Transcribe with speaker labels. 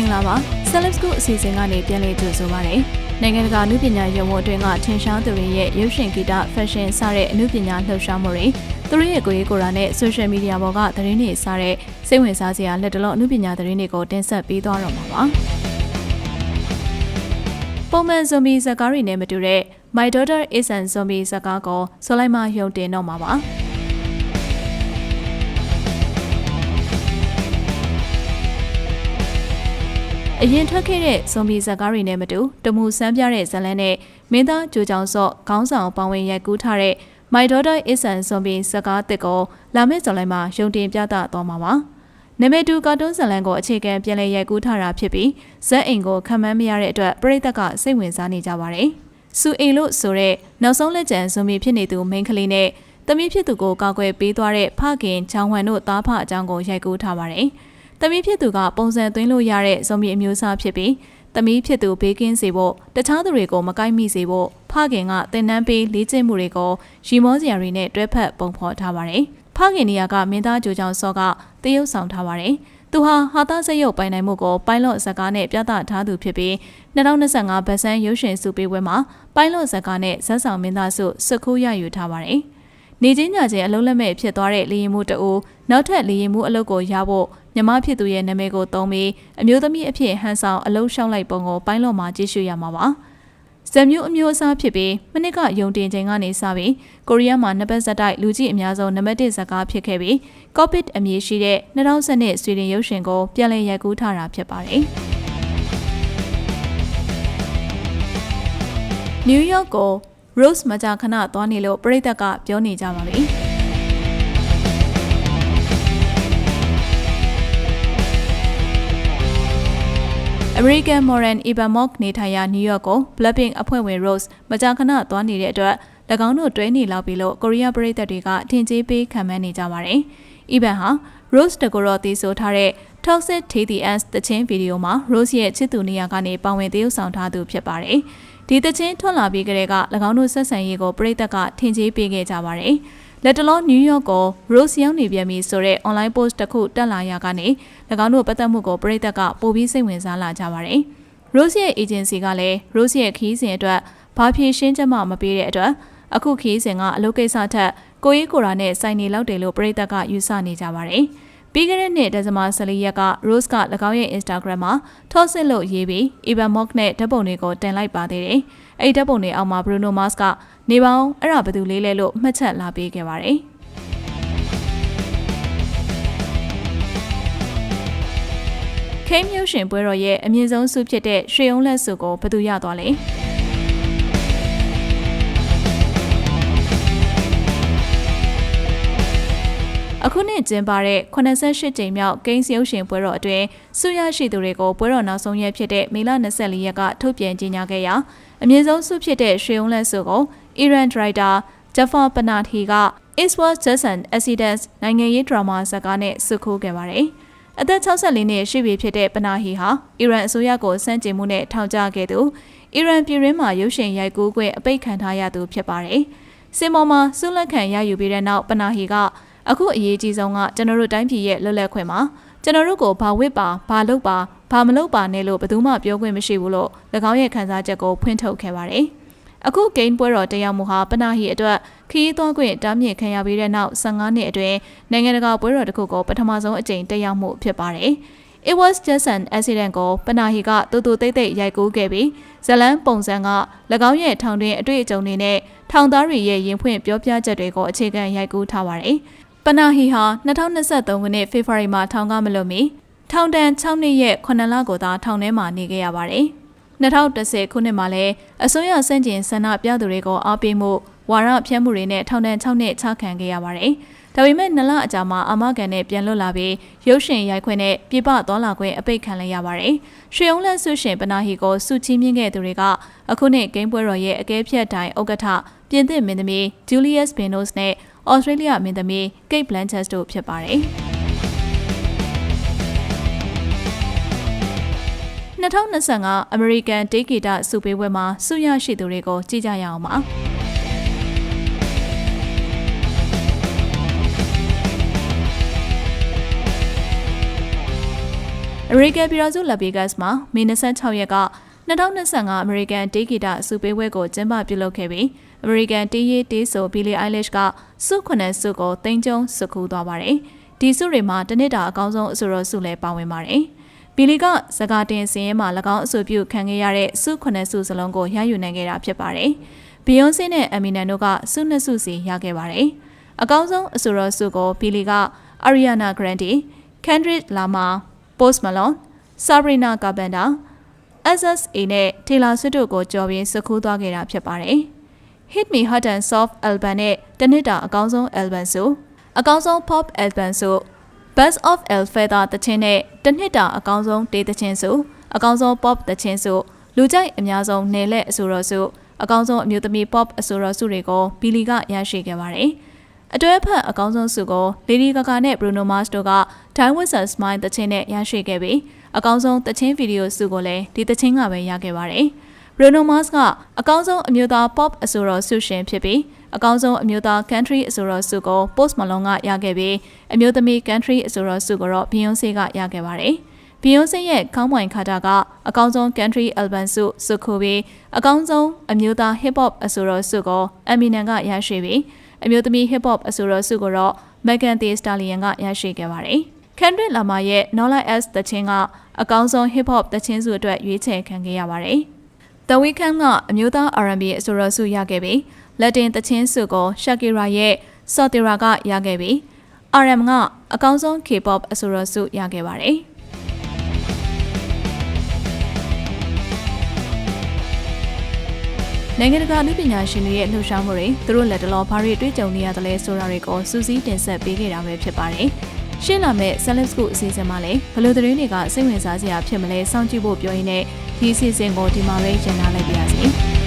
Speaker 1: င်္ဂလာပါ Celeb School အစီအစဉ်ကနေပြန်လည်ကြိုဆိုပါရစေ။နိုင်ငံတကာအမှုပညာရုံးဝအတွင်းကထင်ရှားသူတွေရဲ့ရုပ်ရှင်ဂီတ fashion စတဲ့အမှုပညာလှုပ်ရှားမှုတွေသူတို့ရဲ့ကိုယ်ရေးကိုယ်တာနဲ့ social media ပေါ်ကသတင်းတွေစတဲ့စိတ်ဝင်စားစရာလက်တလုံးအမှုပညာသတင်းတွေကိုတင်ဆက်ပေးသွားတော့မှာပါ။ပုံမှန် zombie ဇာတ်ကားတွေနဲ့မတူတဲ့ My Daughter is an Zombie ဇာတ်ကားကိုဆိုလိုက်မှယုံတင်တော့မှာပါ။ အရင်ထွက်ခဲ့တဲ့ဇွန်ဘီဇာတ်ကားတွေနဲ့မတူတမူဆန်းပြတဲ့ဇာတ်လမ်းနဲ့မင်းသားကြိုကြောင်စော့ခေါင်းဆောင်ပဝင်ရိုက်ကူးထားတဲ့ My Daughter is an Zombie ဇာတ်ကားတစ်ကိုလာမယ့်ဇွန်လမှာရုံတင်ပြသသွားမှာပါ။နာမည်တူကာတွန်းဇာတ်လမ်းကိုအခြေခံပြန်လည်ရိုက်ကူးထားတာဖြစ်ပြီးဇက်အိမ်ကိုခံမှန်းမရတဲ့အတွက်ပရိသတ်ကစိတ်ဝင်စားနေကြပါတယ်။စူအိမ်လို့ဆိုတဲ့နောက်ဆုံးလက်ကျန်ဇွန်ဘီဖြစ်နေသူမိန်းကလေးနဲ့တမီးဖြစ်သူကိုကာကွယ်ပေးသွားတဲ့ဖခင်ချောင်းဝမ်တို့သားဖအကြောင်းကိုရိုက်ကူးထားပါတယ်။။ တမီးဖြစ်သူကပုံစံသွင်းလို့ရတဲ့ဇုံမီအမျိုးအစားဖြစ်ပြီးတမီးဖြစ်သူဘေးကင်းစေဖို့တခြားသူတွေကိုမကိုက်မိစေဖို့ဖခင်ကတင်နန်းပေးလေ့ကျင့်မှုတွေကိုရီမောစရာတွေနဲ့တွဲဖက်ပုံဖော်ထားပါတယ်။ဖခင်နေရာကမင်းသားကြိုကြောင်စောကတရုပ်ဆောင်ထားပါတယ်။သူဟာဟာသားစရုပ်ပိုင်နိုင်မှုကိုပိုင်လော့ဇက်ကားနဲ့ပြသထားသူဖြစ်ပြီး2025ဗတ်ဆန်းရုပ်ရှင်စုပေးပွဲမှာပိုင်လော့ဇက်ကားနဲ့ဇက်ဆောင်မင်းသားစုစကူးရယူထားပါတယ်။ နေချင်းညချင်းအလုံးလက်မဲ့ဖြစ်သွားတဲ့လေရင်မှုတအိုးနောက်ထပ်လေရင်မှုအလုပ်ကိုရဖို့မြမဖြစ်သူရဲ့နာမည်ကိုသုံးပြီးအမျိုးသမီးအဖြစ်ဟန်ဆောင်အလုံးရှောက်လိုက်ပုံကိုပိုင်းလော့မှာကြည့်ရှုရမှာပါဇက်မျိုးအမျိုးအစားဖြစ်ပြီးမနစ်ကယုံတင်ချိန်ကနေစပြီးကိုရီးယားမှာနှစ်ပတ်ဆက်တိုက်လူကြီးအများဆုံးနံပါတ်1ဇာတ်ကားဖြစ်ခဲ့ပြီး COVID အမည်ရှိတဲ့2010နှစ်ဆွေဒင်ရုပ်ရှင်ကိုပြန်လည်ရိုက်ကူးထားတာဖြစ်ပါတယ်နယူးယောက်ကို Rose မကြာခဏသွားနေလို့ပြည်သက်ကပြောနေကြပါပြီ။ American Moran Ibamok နေထိုင်ရာနယူးယောက်ကို Blackpink အဖွဲ့ဝင် Rose မကြာခဏသွားနေတဲ့အတွက်၎င်းတို့တွဲနေလောက်ပြီလို့ကိုရီးယားပြည်သက်တွေကထင်ကြေးပေးခံမှန်းနေကြပါတယ်။ Iban ဟာ Rose တကူရောတီးဆိုထားတဲ့ Toxic TDS တချင်းဗီဒီယိုမှာ Rose ရဲ့ချစ်သူနေရာကနေပါဝင်သရုပ်ဆောင်ထားသူဖြစ်ပါတယ်။ ဒီတချင်းထွက်လာပြီးကတည်းက၎င်းတို့ဆက်ဆံရေးကိုပြည်သက်ကထင်ကြီးပေးခဲ့ကြပါတယ်။လက်တလောနယူးယောက်ကို Rose ရောက်နေပြန်ပြီဆိုတဲ့ online post တစ်ခုတက်လာရကနေ၎င်းတို့ပတ်သက်မှုကိုပြည်သက်ကပိုပြီးစိတ်ဝင်စားလာကြပါတယ်။ Rose ရဲ့ agency ကလည်း Rose ရဲ့ခီးစဉ်အတွက်ဘာဖြေရှင်းချက်မှမပေးတဲ့အတွက်အခုခီးစဉ်ကအလုပ်ကိစ္စထက်ကိုရေးကိုရာနဲ့စိုင်းနေလောက်တယ်လို့ပြည်သက်ကယူဆနေကြပါတယ်။ ပြီးခဲ့တဲ့နှစ်ဒီဇင်ဘာ14ရက်က Rose က၎င်းရဲ့ Instagram မှာထော့ဆစ်လို့ရေးပြီး Evan Mock နဲ့ဓာတ်ပုံတွေကိုတင်လိုက်ပါသေးတယ်။အဲဒီဓာတ်ပုံတွေအောက်မှာ Bruno Mars ကနေပေါင်းအဲ့ဒါဘယ်သူလေးလဲလို့မှတ်ချက်လာပေးခဲ့ပါတယ်။ခိမ်းမြုပ်ရှင်ပွဲတော်ရဲ့အမြင့်ဆုံးဆုဖြစ်တဲ့ရွှေအောင်လက်ဆုကိုဘယ်သူရသွားလဲ။ အခုနှစ်ကျင်းပတဲ့88ကြိမ်မြောက်ဂိမ်းစ်ရုပ်ရှင်ပွဲတော်အတွင်းဆုရရှိသူတွေကိုပွဲတော်နောက်ဆုံးရက်ဖြစ်တဲ့မေလ24ရက်ကထုတ်ပြန်ကြေညာခဲ့ရာအမြင့်ဆုံးဆုဖြစ်တဲ့ရွှေုံလက်ဆုကို Iran Director Jafar Panahi က It was just an accident နိုင်ငံရေးဒရာမာဇာတ်ကားနဲ့ဆုခိုးခဲ့ပါတယ်။အသက်64နှစ်ရှိပြီဖြစ်တဲ့ပနာဟီဟာအီရန်အစိုးရကိုစန့်ကျင်မှုနဲ့ထောင်ချခဲ့သူအီရန်ပြည်ရင်းမှာရုပ်ရှင်ရိုက်ကူးခွင့်အပိတ်ခံထားရသူဖြစ်ပါတယ်။စင်မော်မှာဆုလက်ခံရယူပြီးတဲ့နောက်ပနာဟီက အခုအရေးကြီးဆုံးကကျွန်တော်တို့တိုင်းပြည်ရဲ့လွတ်လပ်ခွင့်မှာကျွန်တော်တို့ကိုဘာဝစ်ပါဘာလုပ်ပါဘာမလုပ်ပါနဲ့လို့ဘယ်သူမှပြောခွင့်မရှိဘူးလို့၎င်းရဲ့ခန်းစားချက်ကိုဖွင့်ထုတ်ခဲ့ပါတယ်။အခုဂိမ်းပွဲတော်တရားမှုဟာပနာဟီအတွက်ခရီးသွားခွင့်တားမြစ်ခံရပြီးတဲ့နောက်15နှစ်အတွင်းနိုင်ငံတကာပွဲတော်တစ်ခုကိုပထမဆုံးအကြိမ်တက်ရောက်မှုဖြစ်ပါတယ်။ It was just an accident ကိုပနာဟီကတူတူတိတ်တိတ်ရိုက်ကူးခဲ့ပြီးဇလန်ပုံစံက၎င်းရဲ့ထောင်တွင်အတွေ့အကြုံတွေနဲ့ထောင်သားတွေရဲ့ရင်ဖွင့်ပြောပြချက်တွေကိုအခြေခံရိုက်ကူးထားပါတယ်။ ပနာဟီဟာ2023ခုနှစ်ဖေဖော်ဝါရီမှာထောင်ကမလို့မီထောင်ဒဏ်6နှစ်ရဲ့9လကိုသာထောင်ထဲမှာနေခဲ့ရပါတယ်။2010ခုနှစ်မှာလည်းအစိုးရစန့်ကျင်ဆန္ဒပြသူတွေကိုအားပေးမှုဝါရဖျက်မှုတွေနဲ့ထောင်ဒဏ်6နှစ်ချခံခဲ့ရပါတယ်။ဒါပေမဲ့နလအကြာမှာအာမခံနဲ့ပြန်လွတ်လာပြီးရုပ်ရှင်ရိုက်ခွင့်နဲ့ပြပသွားလာခွင့်အပိတ်ခံလိုက်ရပါတယ်။ရွှေအောင်လက်ဆုရှင်ပနာဟီကိုစုချင်းမြင့်ခဲ့သူတွေကအခုနှစ်ဂိမ်းပွဲတော်ရဲ့အကဲဖြတ်တိုင်းဥက္ကဋ္ဌပြင်သစ်မင်းသမီးဂျူလီယက်စ်ဘင်နိုစ်နဲ့ ဩစတြေးလျမင်းသမီး Kate Blanchett တို့ဖြစ်ပါတယ်။2025 American တေးဂီတစုပေးပွဲမှာဆုရရှိသူတွေကိုကြည့်ကြရအောင်ပါ။အမေရိကန်ပြည်ထောင်စုလက်ဗီဂတ်စ်မှာမေ26ရက်က2025အမေရိကန်တေးဂီတအစုပေးပွဲကိုကျင်းပပြုလုပ်ခဲ့ပြီး အမေရိကန်တေးရေးတေးဆိုဘီလီအိုင်လစ်ကစုခွနဲ့စုကိုတင်ကျုံစုခူးသွားပါတယ်။ဒီစုတွေမှာတနစ်တာအကောင်းဆုံးအဆိုတော်စုလည်းပါဝင်ပါတယ်။ဘီလီကစကားတင်စင်ရဲမှာ၎င်းအဆိုပြုခံခဲ့ရတဲ့စုခွနဲ့စုစလုံးကိုရယူနိုင်ခဲ့တာဖြစ်ပါတယ်။ဘီယွန်ဆေနဲ့အမီနန်တို့ကစုနှစ်စုစီရခဲ့ပါတယ်။အကောင်းဆုံးအဆိုတော်စုကိုဘီလီကအာရီယာနာဂရန်ဒီ၊ကန်ဒရစ်လာမာ၊ Post Malone, Sabrina Carpenter, SSA နဲ့ Taylor Swift တို့ကိုကြော်ပြီးစကူးသွားခဲ့တာဖြစ်ပါတယ်။ Hit Me Hot and Soft Album နဲ့တနစ်တာအကောင်းဆုံး album ဆိုအကောင်းဆုံး pop album ဆို Best of El Feather တခြင်းနဲ့တနှစ်တာအကောင်းဆုံးတေးတခြင်းဆိုအကောင်းဆုံး pop တခြင်းဆိုလူကြိုက်အများဆုံးနယ်လက်အဆိုတော်ဆိုအကောင်းဆုံးအမျိုးသမီး pop အဆိုတော်စုတွေကိုဘီလီကရရှိခဲ့ပါတယ်။အတွဲဖက်အကောင်းဆုံးစုကို Lady Gaga နဲ့ Bruno Mars တို့က Die With a Smile တခြင်းနဲ့ရရှိခဲ့ပြီးအကောင်းဆုံးတခြင်းဗီဒီယိုစုကိုလည်းဒီတခြင်းကပဲရခဲ့ပါတယ်။ Bruno Mars ကအကောင်းဆုံးအမျိုးသား pop အဆိုတော်ဆုရှင်ဖြစ်ပြီးအကောင်းဆုံးအမျိုးသား country အဆိုတော်ဆုကို Post Malone ကရခဲ့ပြီးအမျိုးသမီး country အဆိုတော်ဆုကိုတော့ Beyonce ကရခဲ့ပါတယ်။ Beyonce ရဲ့ကောင်းမွန်ခါတာကအကောင်းဆုံး country album ဆုဆုခိုပြီးအကောင်းဆုံးအမျိုးသား hip hop အဆိုတော်ဆုကို Eminem ကရရှိပြီးအမျိုးသမီး hip hop အဆိုတော်ဆုကိုတော့ Megan Thee Stallion ကရရှိခဲ့ပါတယ်။ Kendrick Lamar ရဲ့ Nola S တခြင်းကအကောင်းဆုံး hip hop တခြင်းစုအတွက်ရွေးချယ်ခံခဲ့ရပါတယ်။ The Weeknd ကအမျိုးသား R&B အဆိုတော်ဆုရခဲ့ပြီး Latin တခြင်းစုကို Shakira ရဲ့ Sotira ကရခဲ့ပြီး RM ကအကောင်းဆုံး K-pop အဆိုတော်ဆုရခဲ့ပါတယ်။နိုင်ငံတကာလူပညာရှင်တွေရဲ့လှူရှားမှုတွေသူတို့လက်တလောဘာတွေတွေ့ကြုံနေရတယ်လဲဆိုတာတွေကိုစူးစီးတင်ဆက်ပေးခဲ့တာပဲဖြစ်ပါတယ်။ ရှင်းလာမဲ့ Celeb School အစီအစဉ်မှာလည်းဘယ်လိုသတင်းတွေကစိတ်ဝင်စားစရာဖြစ်မလဲစောင့်ကြည့်ဖို့ပြောရင်းနဲ့ဒီအစီအစဉ်ကိုဒီမှာပဲညှိနှိုင်းလိုက်ပါရစေ။